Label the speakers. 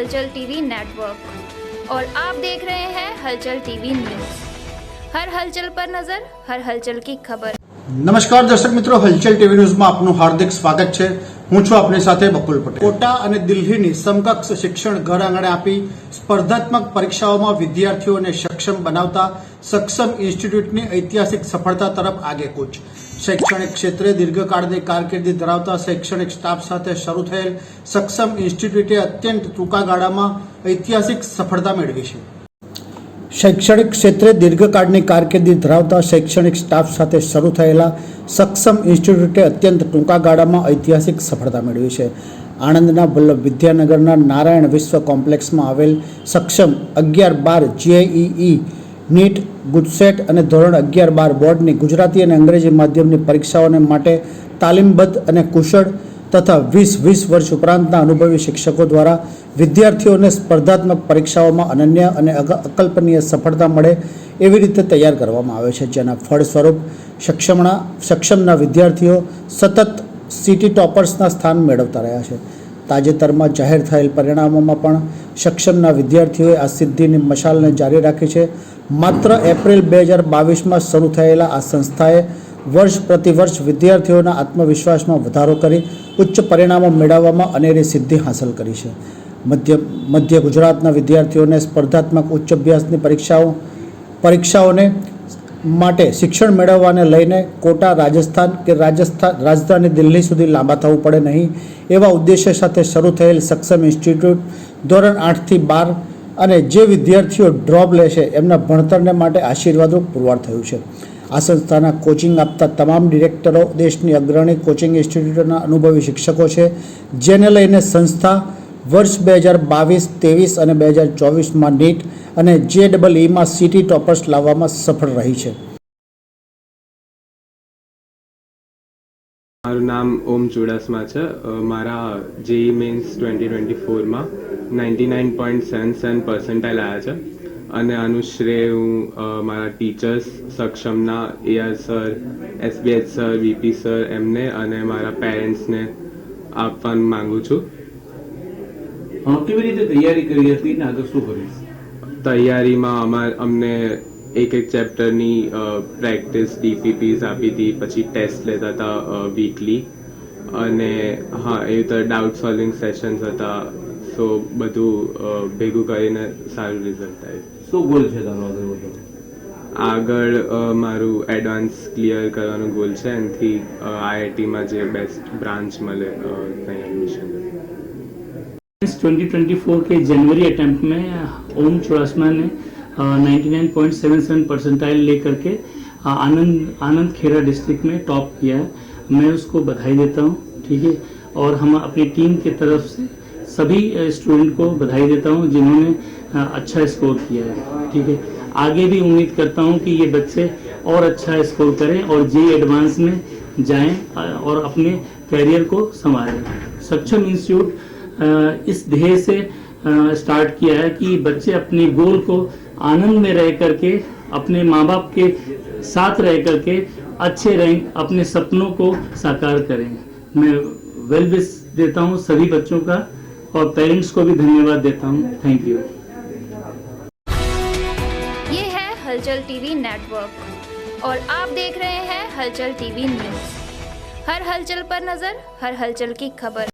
Speaker 1: हलचल TV network और आप देख रहे हैं हलचल टीवी न्यूज हर हलचल पर नजर हर हलचल की खबर
Speaker 2: નમસ્કાર દર્શક મિત્રો હલચલ ટીવી ન્યૂઝમાં આપનું હાર્દિક સ્વાગત છે હું છું આપની સાથે બકુલ પટેલ કોટા અને દિલ્હીની સમકક્ષ શિક્ષણ ઘર આંગણે આપી સ્પર્ધાત્મક પરીક્ષાઓમાં વિદ્યાર્થીઓને સક્ષમ બનાવતા સક્ષમ ઇન્સ્ટિટ્યૂટની ઐતિહાસિક સફળતા તરફ આગેકૂચ શૈક્ષણિક ક્ષેત્રે દીર્ઘકાળની કારકિર્દી ધરાવતા શૈક્ષણિક સ્ટાફ સાથે શરૂ થયેલ સક્ષમ ઇન્સ્ટિટ્યૂટે અત્યંત ટૂંકા ગાળામાં ઐતિહાસિક સફળતા મેળવી છે. શૈક્ષણિક ક્ષેત્રે દીર્ઘકાળની કારકિર્દી ધરાવતા શૈક્ષણિક સ્ટાફ સાથે શરૂ થયેલા સક્ષમ ઇન્સ્ટિટ્યૂટે અત્યંત ટૂંકા ગાળામાં ઐતિહાસિક સફળતા મેળવી છે. આણંદના વલ્લભ વિદ્યાનગરના નારાયણ વિશ્વ કોમ્પ્લેક્સમાં આવેલ સક્ષમ અગિયાર બાર જેઈઈ નીટ, ગુજસેટ અને ધોરણ અગિયાર બાર બોર્ડની ગુજરાતી અને અંગ્રેજી માધ્યમની પરીક્ષાઓને માટે તાલીમબદ્ધ અને કુશળ તથા વીસ વીસ વર્ષ ઉપરાંતના અનુભવી શિક્ષકો દ્વારા વિદ્યાર્થીઓને સ્પર્ધાત્મક પરીક્ષાઓમાં અનન્ય અને અકલ્પનીય સફળતા મળે એવી રીતે તૈયાર કરવામાં આવે છે. જેના ફળ સ્વરૂપ સક્ષમના સક્ષમના વિદ્યાર્થીઓ સતત સિટી ટોપર્સના સ્થાન મેળવતા રહ્યા છે. તાજેતરમાં જાહેર થયેલ પરિણામોમાં પણ સક્ષમના વિદ્યાર્થીઓએ આ સિદ્ધિની મશાલને જારી રાખી છે. માત્ર એપ્રિલ બે હજાર બાવીસમાં શરૂ થયેલા આ સંસ્થાએ વર્ષ પ્રતિવર્ષ વિદ્યાર્થીઓના આત્મવિશ્વાસમાં વધારો કરી ઉચ્ચ પરિણામો મેળવવામાં અનેરી સિદ્ધિ હાંસલ કરી છે. મધ્ય મધ્ય ગુજરાતના વિદ્યાર્થીઓને સ્પર્ધાત્મક ઉચ્ચ અભ્યાસની પરીક્ષાઓ, પરીક્ષાઓને માટે શિક્ષણ મેળવવાને લઈને કોટા રાજસ્થાન કે રાજસ્થાન રાજધાની દિલ્હી સુધી લાંબા થવું પડે નહીં, એવા ઉદ્દેશ્ય સાથે શરૂ થયેલ સક્ષમ ઇન્સ્ટિટ્યૂટ ધોરણ આઠથી બાર અને જે વિદ્યાર્થીઓ ડ્રોપ લેશે, એમના ભણતરને માટે આશીર્વાદરૂપ પુરવાર થયું છે. આ સંસ્થાના કોચિંગ આપતા તમામ ડિરેક્ટરો દેશની અગ્રણી કોચિંગ ઇન્સ્ટિટ્યૂટના અનુભવી શિક્ષકો છે, જેને લઈને સંસ્થા વર્ષ બે હજાર બાવીસ, ત્રેવીસ અને બે હજાર ચોવીસમાં નીટ અને જે ડબલ ઈમાં સિટી ટોપર્સ લાવવામાં સફળ રહી છે.
Speaker 3: મારું નામ ઓમ ચુડાસમા છે. મારા JEE Mains twenty twenty ફોરમાં ninety nine point seven seven percentile આવ્યા છે. અને આનું શ્રેય હું મારા teachers સક્ષમના AR sir SBH sir VP sir એમને અને મારા પેરેન્ટ્સને આપવાનું માંગુ છું.
Speaker 4: કેવી રીતે તૈયારી કરી હતી ને આગળ શું કર્યું?
Speaker 3: તૈયારીમાં અમાર અમને એક એક ચેપ્ટરની પ્રેક્ટિસ ડીપીપીઝ આપી હતી પછી ટેસ્ટ લેતા હતા વીકલી અને હા એ તો ડાઉટ સોલ્વિંગ સેશન્સ હતા. સો બધું અ, ભેગું કરીને સારું રિઝલ્ટ આવ્યું
Speaker 4: શું ગોલ છે તારો આગળ વધવાનો
Speaker 3: આગળ અ, મારું એડવાન્સ ક્લિયર કરવાનો ગોલ છે એનાથી આઈઆઈટીમાં જે બેસ્ટ બ્રાન્ચ મળે અ, ત્યાં એડમિશન
Speaker 5: इस 2024 के जनवरी अटेम्प्ट में ओम चौरासमा ने ninety nine point seven seven percentile लेकर के अ, आनंद आनंद खेरा डिस्ट्रिक्ट में टॉप किया है मैं उसको बधाई देता हूँ ठीक है और हम अपनी टीम की तरफ से सभी स्टूडेंट को बधाई देता हूँ जिन्होंने अच्छा स्कोर किया है, ठीक है? आगे भी उम्मीद करता हूँ कि ये बच्चे और अच्छा स्कोर करें और जे एडवांस में जाएँ और अपने करियर को संभालें सक्षम इंस्टीट्यूट इस ध्येय से स्टार्ट किया है कि बच्चे अपने गोल को आनंद में रह करके, अपने माँ बाप के साथ रह करके अच्छे रैंक अपने सपनों को साकार करें। मैं वेल विश देता हूँ सभी बच्चों का। और पेरेंट्स को भी धन्यवाद देता हूँ। थैंक यू
Speaker 1: ये है हलचल टीवी नेटवर्क और आप देख रहे हैं हलचल टीवी न्यूज़। हर हलचल पर नज़र, हर हलचल की खबर।